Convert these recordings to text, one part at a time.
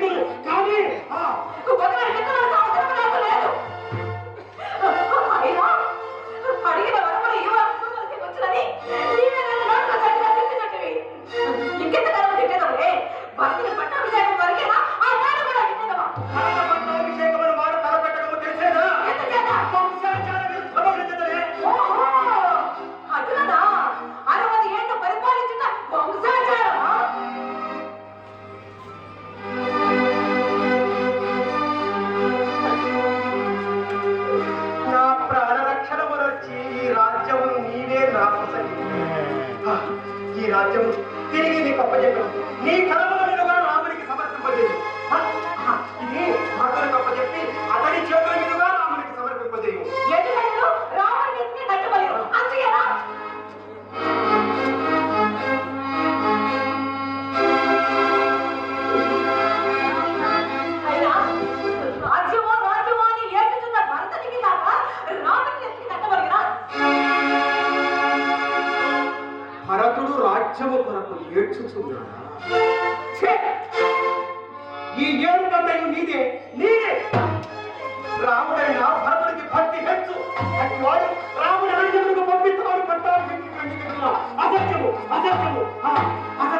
对，干的啊！నీవే నాకు ఈ రాజ్యం తిరిగి నీకు అప్పచెప్పను నీ కళలో ఈ ఏడు నందయు నీదే నీదే. రాముడైన భరతుడికి భక్తి హెచ్చు. అట్టి రాముడు అరణ్యములకు పంపించమని పట్టాభిషేకం అసత్యము అసత్యము అసత్యం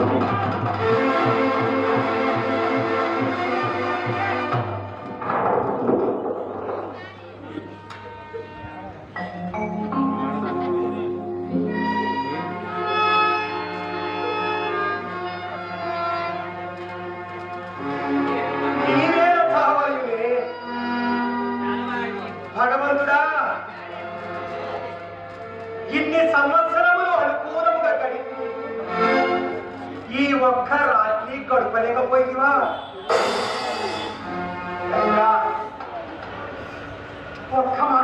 for come on.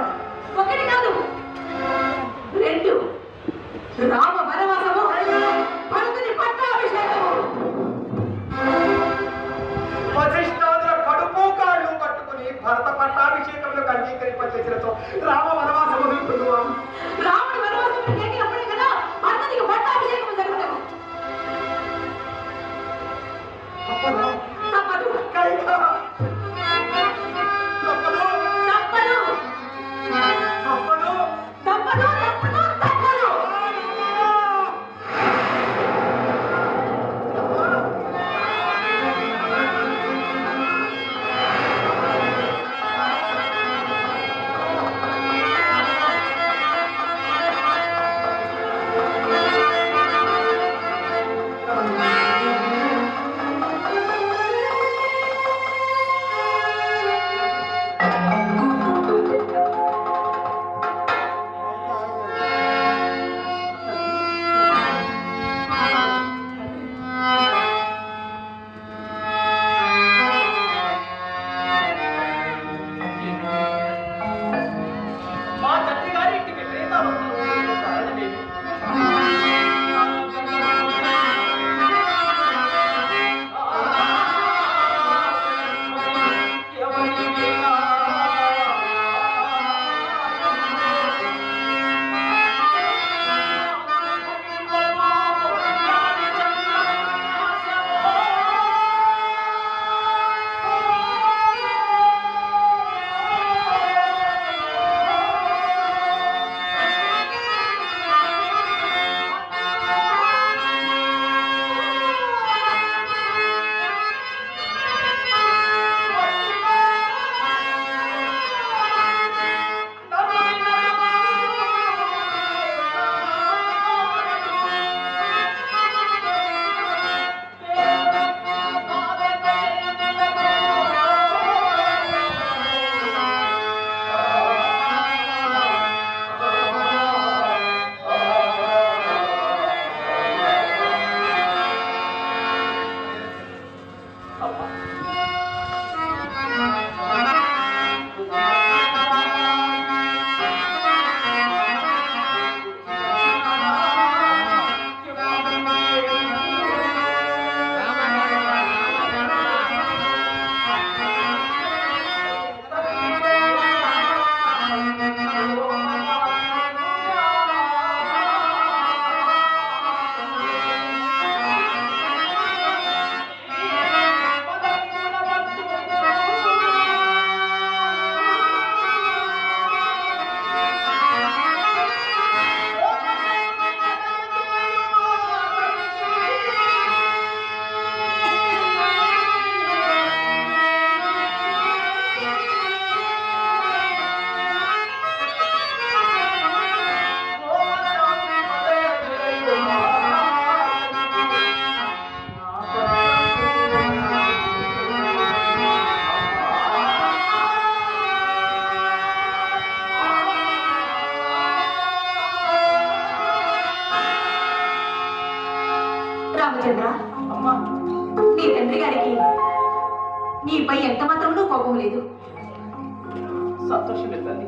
తల్లి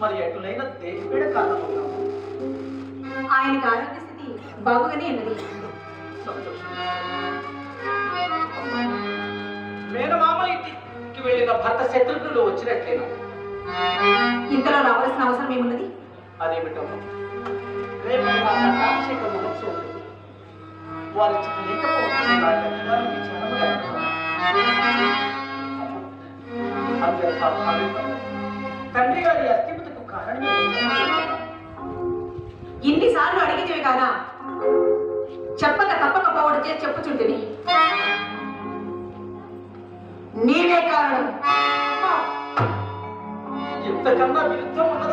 మరి ఎటులైన దేశపీడ కారణమవుతాము ఆయనకి ఆరోగ్య స్థితి బాగుగానే ఉన్నది. సంతోషం. మేనమామల ఇంటికి వెళ్ళిన భర్త శత్రుఘ్నులు వచ్చినట్లేనా ఇంతలో రావాల్సిన అవసరం ఏమున్నది? అదేమిటమ్మా? రేపు పట్టాభిషేక మహోత్సవం. వారి నా తండ్రి గారి అస్థిమతకు కారణమే ఇన్నిసార్లు అడిగితేవి కాదా చెప్పక తప్పక పోవడం చేసి చెప్పుచుంటివి నీవే కారణం. ఇంతకన్నా విరుద్ధం ఉన్నదా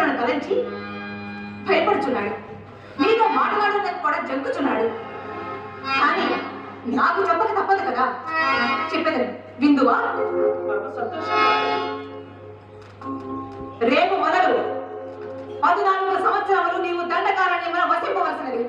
కష్టమగలను తలంచి భయపడుచున్నాడు నీతో మాట్లాడడానికి కూడా జంకుచున్నాడు కానీ నాకు చెప్పక తప్పదు కదా. చెప్పేది విందువా? పరమ సంతోషంగా రేపు మొదలు పద్నాలుగు సంవత్సరములు నీవు దండకారణ్యమున వసింపవలసినది.